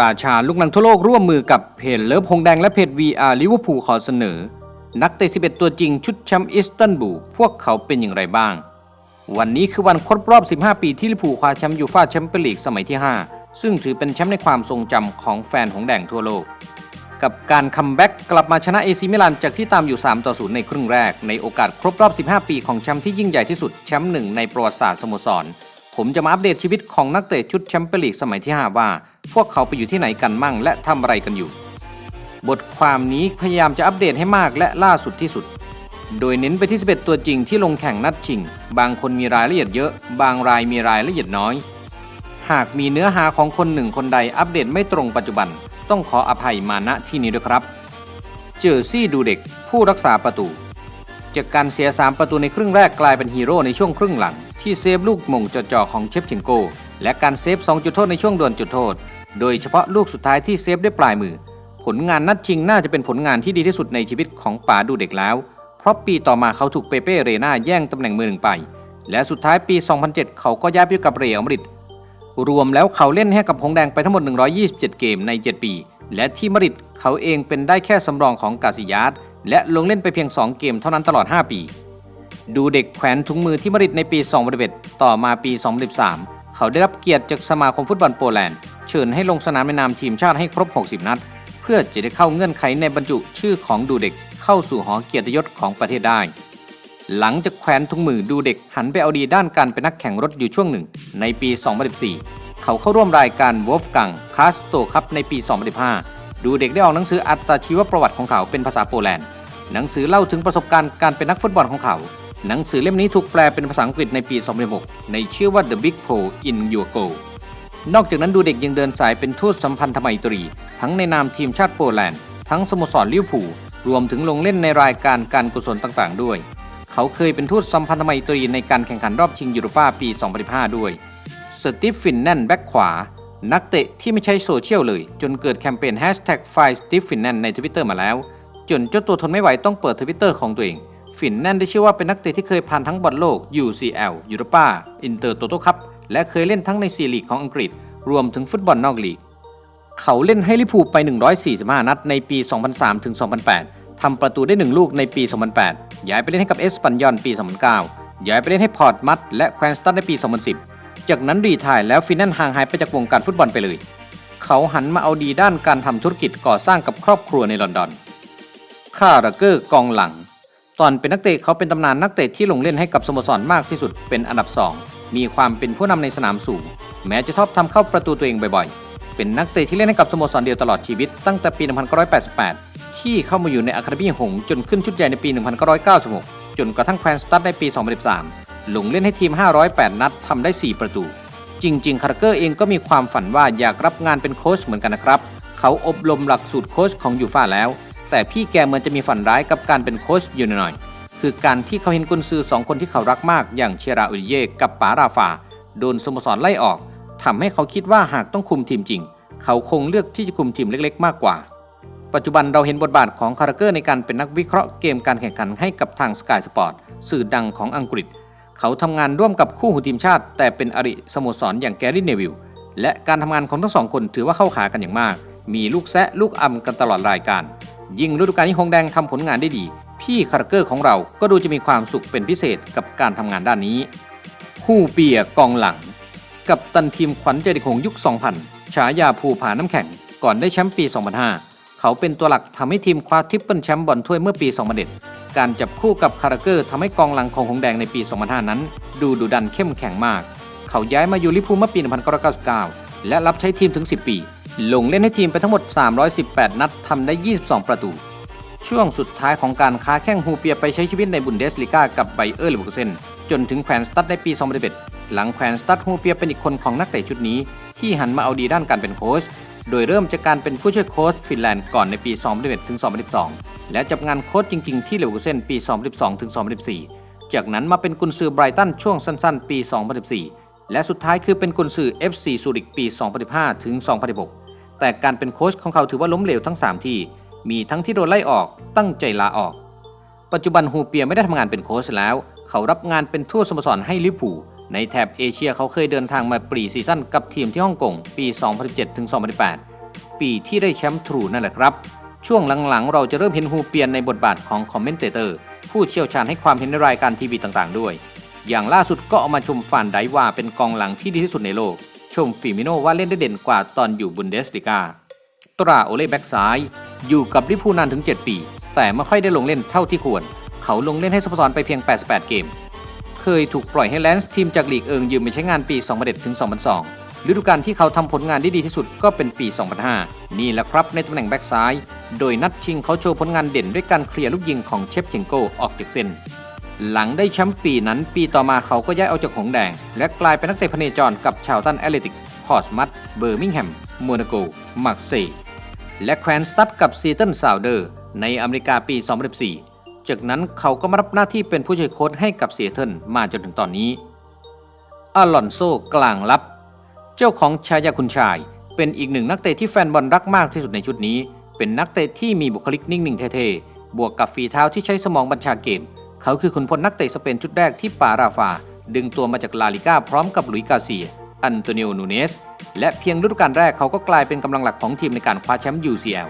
ราชาลูกหนังทั่วโลกร่วมมือกับเพจเลิฟพงแดงและเพจ VR ลิเวอร์พูลขอเสนอ นักเตะ 11 ตัวจริงชุดแชมป์อิสตันบูลพวกเขาเป็นอย่างไรบ้าง วันนี้คือวันครบรอบ 15 ปีที่ลิเวอร์พูลคว้าแชมป์ยูฟ่าแชมเปี้ยนลีกสมัยที่ 5 ซึ่งถือเป็นแชมป์ในความทรงจำของแฟนหงแดงทั่วโลก กับการคัมแบ็กกลับมาชนะเอซีมิลานจากที่ตามอยู่ 3 ต่อ 0 ในครึ่งแรก ในโอกาสครบรอบ 15 ปีของแชมป์ที่ยิ่งใหญ่ที่สุดแชมป์หนึ่งในประวัติศาสตร์สโมสร ผมจะมาอัปเดตชีวิตของนักเตะชุดแชมเปี้ยนลีกสมัยที่ 5 ว่า พวกเขาไปอยู่ที่ไหนกันมั่ง และทำอะไรกันอยู่ บทความนี้พยายามจะอัปเดตให้มากและล่าสุดที่สุด โดยเน้นไปที่ 11 ตัวจริงที่ลงแข่งนัดชิง บางคนมีรายละเอียดเยอะ บางรายมีรายละเอียดน้อย หากมีเนื้อหาของคนหนึ่งคนใดอัปเดตไม่ตรงปัจจุบัน ต้องขออภัยมาณที่นี้ด้วยครับ เจอร์ซี่ดูเด็ก ผู้รักษาประตูจากการเสีย 3 ประตูในครึ่งแรกกลายเป็นฮีโร่ในช่วงครึ่งหลัง ที่เซฟลูกมงจ่อๆของเชฟชิงโก และการเซฟ 2 จุดโทษในช่วงดวลจุดโทษ โดยเฉพาะลูกสุดท้ายที่เซฟด้วยปลายมือ ผลงานนัดชิงน่าจะเป็นผลงานที่ดีที่สุดในชีวิตของป๋าดูเด็กแล้ว เพราะปีต่อมาเขาถูกเปเป้เรนาแย่งตำแหน่งมือหนึ่งไป และสุดท้ายปี 2007 เขาก็ย้ายไปกับเรอัลมาดริดรวมแล้วเขาเล่นให้กับหงแดงไปทั้งหมด 127 เกมใน 7 ปี และที่มาดริดเขาเองเป็นได้แค่สำรองของกาซิยาสและลงเล่นไปเพียง 2 เกมเท่านั้นตลอด 5 ปี ดูเด็กแขวนถุงมือที่มาดริดในปี 2011 ต่อมาปี 2013 เขาได้รับเกียรติจากสมาคมฟุตบอลโปแลนด์เชิญให้ลงสนามในนามทีมชาติให้ครบ 60 นัด เพื่อจะได้เข้าเงื่อนไขในบรรจุชื่อของดูเด็กเข้าสู่หอเกียรติยศของประเทศได้ หลังจากแขวนถุงมือดูเด็กหันไปเอาดีด้านการเป็นนักแข่งรถอยู่ช่วงหนึ่ง ในปี 2014 เขาเข้าร่วมรายการวอลฟกังคาสโตครับในปี 2015 ดูเด็กได้ออกหนังสืออัตชีวประวัติของเขาเป็นภาษาโปแลนด์หนังสือเล่าถึงประสบการณ์การเป็นนักฟุตบอลของเขา หนังสือเล่มนี้ถูกแปลเป็นภาษาอังกฤษในปี 2016ในชื่อว่า The Big Pull in Your Goal นอกจากนั้นดูเด็กยังเดินสายเป็นทูตสัมพันธไมตรี ทั้งในนามทีมชาติโปแลนด์ ทั้งสโมสรลิเวอร์พูลรวมถึงลงเล่นในรายการการกุศลต่างๆ ด้วย เขาเคยเป็นทูตสัมพันธไมตรีในการแข่งขันรอบชิงยูโรปาปี 2015 ด้วย สตีฟฟินแนนแบ็กขวา นักเตะที่ไม่ใช้โซเชียลเลย จนเกิดแคมเปญ Hashtag f i s t e f i n n a n ในทวิตเตอร์มาแล้ว จนเจ้าตัวทนไม่ไหวต้องเปิดทวิตเตอร์ของตัวเอง ฟินแนนได้ชื่อว่าเป็นนักเตะที่เคยผ่านทั้งบอลโลก UCL ยูโรปาอินเตอร์โตโตคัพและเคยเล่นทั้งในซีลีกของอังกฤษ รวมถึงฟุตบอลนอกลีก เขาเล่นให้ลิพูไป 145 นัดในปี 2003 ถึง 2008 ทำประตูได้ 1 ลูกในปี 2008 ย้ายไปเล่นให้กับเอสปันยอนปี 2009 ย้ายไปเล่นให้พอร์ตมัดและแควนสตันในปี 2010 จากนั้นรีทายแล้วฟินแนนห่างหายไปจากวงการฟุตบอลไปเลย เขาหันมาเอาดีด้านการทำธุรกิจก่อสร้างกับครอบครัวในลอนดอนคาราเกอร์กองหลัง ตอนเป็นนักเตะเขาเป็นตำนานนักเตะที่ลงเล่นให้กับสโมสรมากที่สุดเป็นอันดับ 2 มีความเป็นผู้นำในสนามสูง แม้จะชอบทำเข้าประตูตัวเองบ่อยๆ เป็นนักเตะที่เล่นให้กับสโมสรเดียวตลอดชีวิตตั้งแต่ปี 1988 ที่เข้ามาอยู่ในอะคาเดมี่หงจนขึ้นชุดใหญ่ในปี 1996 จนกระทั่งแควนสตัดในปี 2013 ลงเล่นให้ทีม 508 นัดทำได้ 4 ประตู จริง ๆ คาร์เกอร์เองก็มีความฝันว่าอยากรับงานเป็นโค้ชเหมือนกันนะครับ เขาอบรมหลักสูตรโค้ชของยูฟ่าแล้ว แต่พี่แกเหมือนจะมีฝันร้ายกับการเป็นโค้ชอยู่หน่อยคือการที่เขาเห็นกุนซือสองคนที่เขารักมากอย่างเชยราอุลเย่กับปาราฟาโดนสโมสรไล่ออกทำให้เขาคิดว่าหากต้องคุมทีมจริง เขาคงเลือกที่จะคุมทีมเล็กๆ มากกว่า ปัจจุบันเราเห็นบทบาทของคาร์เกอร์ในการเป็นนักวิเคราะห์เกมการแข่งขันให้กับทาง Sky Sport สื่อดังของอังกฤษ เขาทำงานร่วมกับคู่หูทีมชาติ แต่เป็นอริสโมสรอย่างแกรี่เนวิลและการทำงานของทั้งสองคนถือว่าเข้าขากันอย่างมาก มีลูกแซะลูกอำกันตลอดรายการ ยิ่งฤดูกาลนี้ฮงแดงทำผลงานได้ดี พี่คาร์เกอร์ของเราก็ดูจะมีความสุขเป็นพิเศษกับการทำงานด้านนี้ฮูเปียกองหลัง กับตันทีมขวัญใจเด็กหงยุค 2000 ฉายาภูผาน้ำแข็ง ก่อนได้แชมป์ปี 2005 เขาเป็นตัวหลักทำให้ทีมคว้าทริปเปิลแชมป์บอลถ้วยเมื่อปี 2001 การจับคู่กับคาราเกอร์ทำให้กองหลังของหงแดงในปี 2005 นั้น ดูดุดันเข้มแข็งมาก เขาย้ายมาอยู่ลิเวอร์พูเมื่อปี 1999 และรับใช้ทีมถึง 10 ปี ลงเล่นให้ทีมไปทั้งหมด 318 นัดทำได้ 22 ประตู ช่วงสุดท้ายของการค้าแข้งฮูเปียไปใช้ชีวิตในบุนเดสลิก้ากับไบเออร์เลเวอร์เซนจนถึงแขวนสตัดในปี 2011 หลังแขวนสตัดฮูเปียเป็นอีกคนของนักเตะชุดนี้ ที่หันมาเอาดีด้านการเป็นโค้ชโดยเริ่มจากการเป็นผู้ช่วยโค้ชฟินแลนด์ก่อนในปี 2011 ถึง 2012 และจับงานโค้ชจริง ๆ ที่เลเวอร์เซนปี 2012 ถึง 2014 จากนั้นมาเป็นกุนซือไบรตันช่วงสั้น ๆ ปี 2014 และสุดท้ายคือเป็นกุนซือ FC ซูริกปี 2015 ถึง 2016 แต่การเป็นโค้ชของเขาถือว่าล้มเหลวทั้ง 3 ที่ มีทั้งที่โดนไล่ออกตั้งใจลาออก ปัจจุบันฮูเปียไม่ได้ทำงานเป็นโค้ชแล้ว เขารับงานเป็นทูตสโมสรให้ลิเวอร์พูในแถบเอเชียเขาเคยเดินทางมาปรีซีซั่นกับทีมที่ฮ่องกงปี 2017ถึง2018 ปีที่ได้แชมป์ทรูนั่นแหละครับ ช่วงหลังๆ เราจะเริ่มเห็นฮูเปียนในบทบาทของคอมเมนเตเตอร์ผู้เชี่ยวชาญให้ความเห็นในรายการทีวีต่างๆ ด้วย อย่างล่าสุดก็เอามาชมฟานไดว่าเป็นกองหลังที่ดีที่สุดในโลก ชมฟิมิโนว่าเล่นได้เด่นกว่าตอนอยู่บุนเดสลิกาตราโอเล่แบ็กซ้าย อยู่กับลิพูนานถึง 7 ปี แต่ไม่ค่อยได้ลงเล่นเท่าที่ควร เขาลงเล่นให้สโมสรไปเพียง 88 เกม เคยถูกปล่อยให้แลนซ์ทีมจากลีกเอิงยืมไปใช้งานปี 2001ถึง2002ฤดูกาลที่เขาทำผลงานได้ดีที่สุดก็เป็นปี 2005 นี่แหละครับในตำแหน่งแบ็กซ้าย โดยนัดชิงเขาโชว์ผลงานเด่นด้วยการเคลียร์ลูกยิงของเชฟเชงโกออกจากเส้น หลังได้แชมป์ปีนั้นปีต่อมาเขาก็ย้ายออกจากหงแดง และกลายเป็นนักเตะพเนจรกับชาวตันแอตเลติกพอร์สมัตเบอร์มิงแฮมโมนาโกมาร์เซย์และแควนสตัดกับซีเตันซาวเดอร์ ในอเมริกาปี 2014 จากนั้นเขาก็มารับหน้าที่เป็นผู้ช่วยโค้ชให้กับซีเทิลมาจนถึงตอนนี้อลอนโซกลางลับ เจ้าของชายาคุณชาย เป็นอีกหนึ่งนักเตะที่แฟนบอลรักมากที่สุดในชุดนี้ เป็นนักเตะที่มีบุคลิกนิ่งๆเท่ๆบวกกับฝีเท้าที่ใช้สมองบัญชาเกม เขาคือขุนพลนักเตะสเปนชุดแรกที่ปาราฟา ดึงตัวมาจากลาลิก้าพร้อมกับหลุยส์กาเซีย อันโตนิโอ นูเนส และเพียงฤดูกาลแรกเขาก็กลายเป็นกำลังหลักของทีมในการคว้าแชมป์ UCL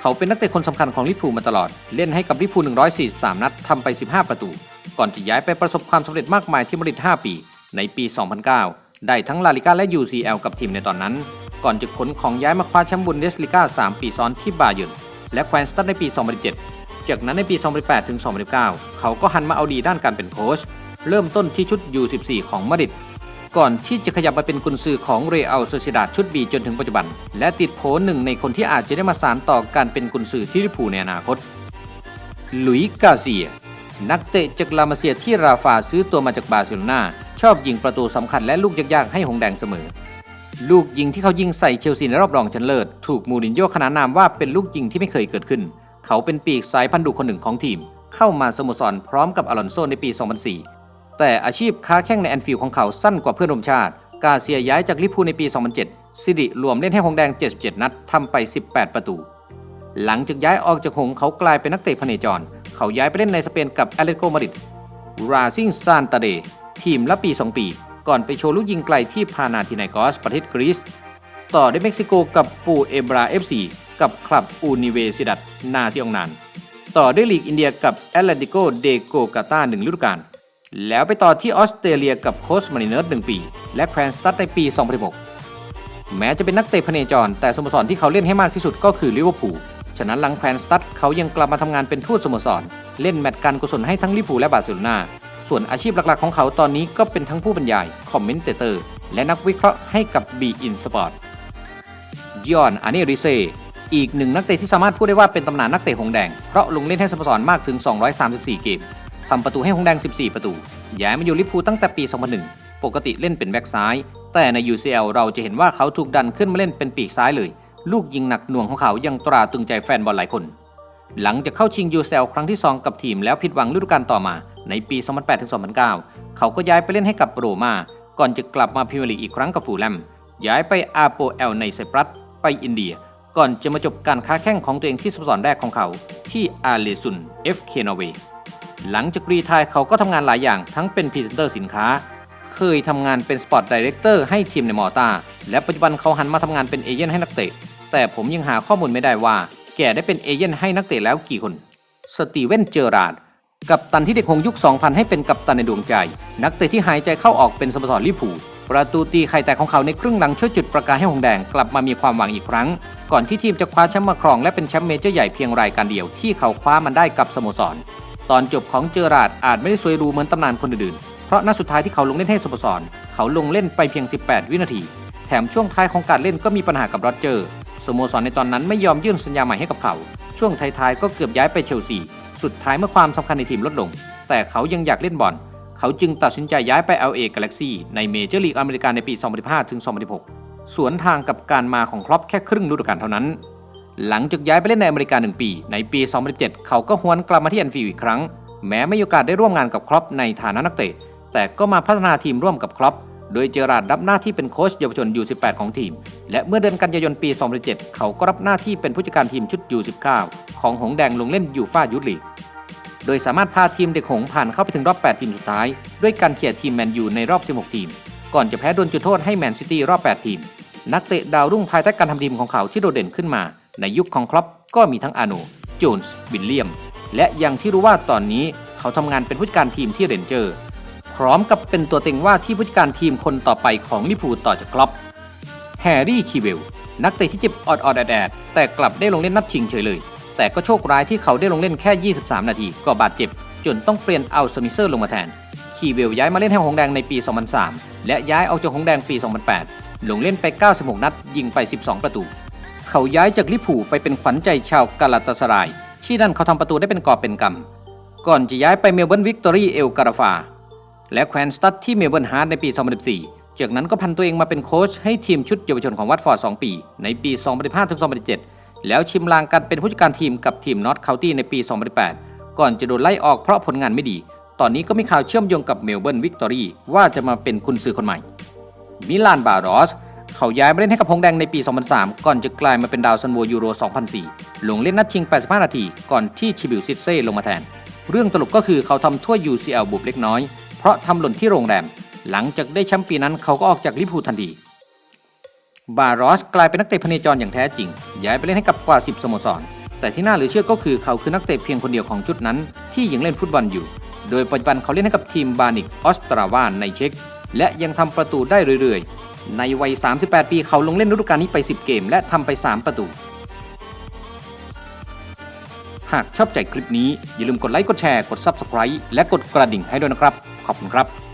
เขาเป็นนักเตะคนสำคัญของลิเวอร์พูมาตลอด เล่นให้กับลิเวอร์พู143 นัดทำไป 15 ประตู ก่อนจะย้ายไปประสบความสำเร็จมากมายที่มาดริด5 ปี ในปี 2009 ได้ทั้งลาลิก้าและ UCL กับทีมในตอนนั้น ก่อนจะขนของย้ายมาคว้าแชมป์บุนเดสลิก้า3 ปีซ้อนที่บาเยิร์นและแควนสตัดในปี 2007 จากนั้นในปี 2008ถึง 2009เขาก็หันมาเอาดีด้านการเป็นโค้ช เริ่มต้นที่ชุด U14 ของมาดริด ก่อนที่จะขยับมาเป็นกุนซือของเรอัลโซเซดาดชุดบีจนถึงปัจจุบัน และติดโผหนึ่งในคนที่อาจจะได้มาสานต่อการเป็นกุนซือที่ลิพูในอนาคต หลุยกาเซีย นักเตะจากลามาเซียที่ราฟาซื้อตัวมาจากบาร์เซโลนาชอบยิงประตูสำคัญและลูกยากๆให้หงแดงเสมอลูกยิงที่เขายิงใส่เชลซีในรอบรองชนะเลิศถูกมูรินโญ่ขนานนามว่าเป็นลูกยิงที่ไม่เคยเกิดขึ้น เขาเป็นปีกสายพันธุ์ดุคนหนึ่งของทีม เข้ามาสโมสรพร้อมกับอลอนโซในปี 2004 แต่อาชีพค้าแข้งในแอนฟิลด์ของเขาสั้นกว่าเพื่อนร่วมชาติ กาเซียย้ายจากลิพูในปี 2007 ซิริรวมเล่นให้หงแดง 77 นัดทำไป 18 ประตู หลังจากย้ายออกจากหงเขากลายเป็นนักเตะพเนจร เขาย้ายไปเล่นในสเปนกับแอตเลติโกมาดริดราซิงซานตาเดทีมละปี 2 ปี ก่อนไปโชว์ลูกยิงไกลที่พานาทินากอสประเทศกรีซต่อด้วยเม็กซิโกกับปูเอบราเอฟซี กับคลับอูนิเวซิดัตนาซิองนาน ต่อด้วยลีกอินเดียกับแอตเลติโกเดโกกาตาหนึ่งฤดูกาลแล้วไปต่อที่ออสเตรเลียกับโคสมาริเนอร์หนึ่งปี และแควนสตัดในปี 2016 แม้จะเป็นนักเตะพเนจร แต่สโมสรที่เขาเล่นให้มากที่สุดก็คือลิเวอร์พูลฉะนั้นหลังแควนสตัดเขายังกลับมาทำงานเป็นทูตสโมสร เล่นแมตช์การกุศลให้ทั้งลิเวอร์พูลและบาร์เซโลนาส่วนอาชีพหลักๆของเขาตอนนี้ก็เป็นทั้งผู้บรรยาย คอมเมนเตเตอร์ และนักวิเคราะห์ให้กับ B In Sport ยอนอาเนริเซ อีกหนึ่งนักเตะที่สามารถพูดได้ว่าเป็นตำนานนักเตะหงแดง เพราะลงเล่นให้สโมสรมากถึง 234 เกมทำประตูให้หงแดง 14 ประตู ย้ายมาอยู่ลิพูตั้งแต่ปี 2001 ปกติเล่นเป็นแบ็กซ้าย แต่ใน UCL เราจะเห็นว่าเขาถูกดันขึ้นมาเล่นเป็นปีกซ้ายเลย ลูกยิงหนักหน่วงของเขายังตราตรึงใจแฟนบอลหลายคน หลังจากเข้าชิง UCL ครั้งที่ 2 กับทีมแล้วผิดหวังฤดูกาลต่อมาในปี 2008-2009 เขาก็ย้ายไปเล่นให้กับโรมาก่อนจะกลับมาพรีเมียร์ลีกอีกครั้งกับฟูลแลมย้ายไปอาโปเอลในไซปรัสไปอินเดีย ก่อนจะมาจบการค้าแข่งของตัวเองที่สโมสรแรกของเขา ที่อาเลซุน FK นอร์เวย์หลังจากรีทายเขาก็ทำงานหลายอย่างทั้งเป็นพรีเซนเตอร์สินค้า เคยทำงานเป็นสปอร์ตดีเรคเตอร์ให้ทีมในมอร์ตาและปัจจุบันเขาหันมาทำงานเป็นเอเย่นให้นักเตะ แต่ผมยังหาข้อมูลไม่ได้ว่า แกได้เป็นเอเย่นให้นักเตะแล้วกี่คน สตีเวนเจอราร์ดกัปตันที่เด็กคงยุค 2000 ให้เป็นกัปตันในดวงใจ นักเตะที่หายใจเข้าออกเป็นสโมสรลิเวอร์พูล ประตูตีไข่แตกของเขาในครึ่งหลังช่วยจุดประกายให้หงแดงกลับมามีความหวังอีกครั้ง ก่อนที่ทีมจะคว้าแชมป์มาครองและเป็นแชมป์เมเจอร์ใหญ่เพียงรายการเดียวที่เขาคว้ามันได้กับสโมสร ตอนจบของเจอราดอาจไม่ได้สวยรูเหมือนตำนานคนอื่นๆเพราะนัดสุดท้ายที่เขาลงเล่นให้สโมสร เขาลงเล่นไปเพียง 18 วินาที แถมช่วงท้ายของการเล่นก็มีปัญหากับโรเจอร์สโมสรในตอนนั้นไม่ยอมยื่นสัญญาใหม่ให้กับเขา ช่วงท้ายๆก็เกือบย้ายไปเชลซีสุดท้ายเมื่อความสำคัญในทีมลดลง แต่เขายังอยากเล่นบอล เขาจึงตัดสินใจย้ายไป LA Galaxy ในเมเจอร์ลีกอเมริกาในปี 2015 ถึง 2016 สวนทางกับการมาของครอปแค่ครึ่งฤดูกาลเท่านั้น หลังจากย้ายไปเล่นในอเมริกา 1 ปี ในปี 2017 เขาก็หวนกลับมาที่แอนฟิลด์อีกครั้ง แม้ไม่มีโอกาสได้ร่วมงานกับครอปในฐานะนักเตะ แต่ก็มาพัฒนาทีมร่วมกับครอปโดยเจอราร์ดรับหน้าที่เป็นโค้ชเยาวชน U18 ของทีม และเมื่อเดือนกันยายนปี 2017 เขาก็รับหน้าที่เป็นผู้จัดการทีมชุด U19 ของหงแดงลงเล่นยูฟ่ายุทธลีก โดยสามารถพาทีมเด็กหงส์ผ่านเข้าไปถึงรอบ 8 ทีมสุดท้าย ด้วยการเขี่ยทีมแมนยูในรอบ 16 ทีม ก่อนจะแพ้โดนจุดโทษให้แมนซิตี้รอบ 8 ทีม นักเตะดาวรุ่งภายใต้การทำทีมของเขาที่โดดเด่นขึ้นมา ในยุคของครอปก็มีทั้งอาโนโจนส์วิลเลียม และอย่างที่รู้ว่าตอนนี้เขาทำงานเป็นผู้จัดการทีมที่เรนเจอร์ พร้อมกับเป็นตัวเต็งว่าที่ผู้จัดการทีมคนต่อไปของลิพูต่อจากครอปแฮร์รี่คีเวลนักเตะที่เจ็บออดๆแอดแต่กลับได้ลงเล่นนัดชิงเฉยเลย แต่ก็โชคร้ายที่เขาได้ลงเล่นแค่ 23 นาที ก็บาดเจ็บ จนต้องเปลี่ยนเอาสมิเซอร์ลงมาแทน คีเวลย้ายมาเล่นให้หงแดงในปี 2003 และย้ายออกจากหงแดงปี 2008 ลงเล่นไป 96 นัด ยิงไป 12 ประตู เขาย้ายจากลิเวอร์พูลไปเป็นขวัญใจชาวกาลาตาสราย ที่นั่นเขาทำประตูได้เป็นกอบเป็นกำก่อนจะย้ายไปเมลเบิร์นวิกตอรี่เอลการาฟา และแควนสตัดที่เมลเบิร์นฮาร์ดในปี 2014จากนั้นก็พันตัวเองมาเป็นโค้ชให้ทีมชุดเยาวชนของวัตฟอร์ด 2 ปี ในปี 2015-2017 แล้วชิมลางกันเป็นผู้จัดการทีมกับทีมนอตเคาน์ตี้ในปี 2018ก่อนจะโดนไล่ออกเพราะผลงานไม่ดี ตอนนี้ก็มีข่าวเชื่อมโยงกับเมลเบิร์นวิกตอรี่ว่าจะมาเป็นคุณซื้อคนใหม่ มิลานบารอส เขาย้ายมาเล่นให้กับพงแดงในปี 2003 ก่อนจะกลายมาเป็นดาวซันโวยูโร 2004 ลงเล่นนัดชิง 85 นาที ก่อนที่ชิบิลซิเซ่ลงมาแทน เรื่องตลกก็คือเขาทำถ้วย UCL บุบเล็กน้อย เพราะทำหล่นที่โรงแรม หลังจากได้แชมป์ปีนั้นเขาก็ออกจากลิพูทันที บารอสกลายเป็นนักเตะพเนจรอย่างแท้จริง ย้ายไปเล่นให้กับกว่า 10 สโมสร แต่ที่น่าเหลือเชื่อก็คือเขาคือนักเตะเพียงคนเดียวของชุดนั้น ที่ยังเล่นฟุตบอลอยู่ โดยปัจจุบันเขาเล่นให้กับทีมบานิกออสตราวานในเช็กและยังทำประตูได้เรื่อยๆ ในวัย 38 ปีเขาลงเล่นฤดูกาลนี้ไป 10 เกม และทำไป 3 ประตู หากชอบใจคลิปนี้อย่าลืมกดไลค์กดแชร์กด Subscribe และกดกระดิ่งให้ด้วยนะครับ ขอบคุณครับ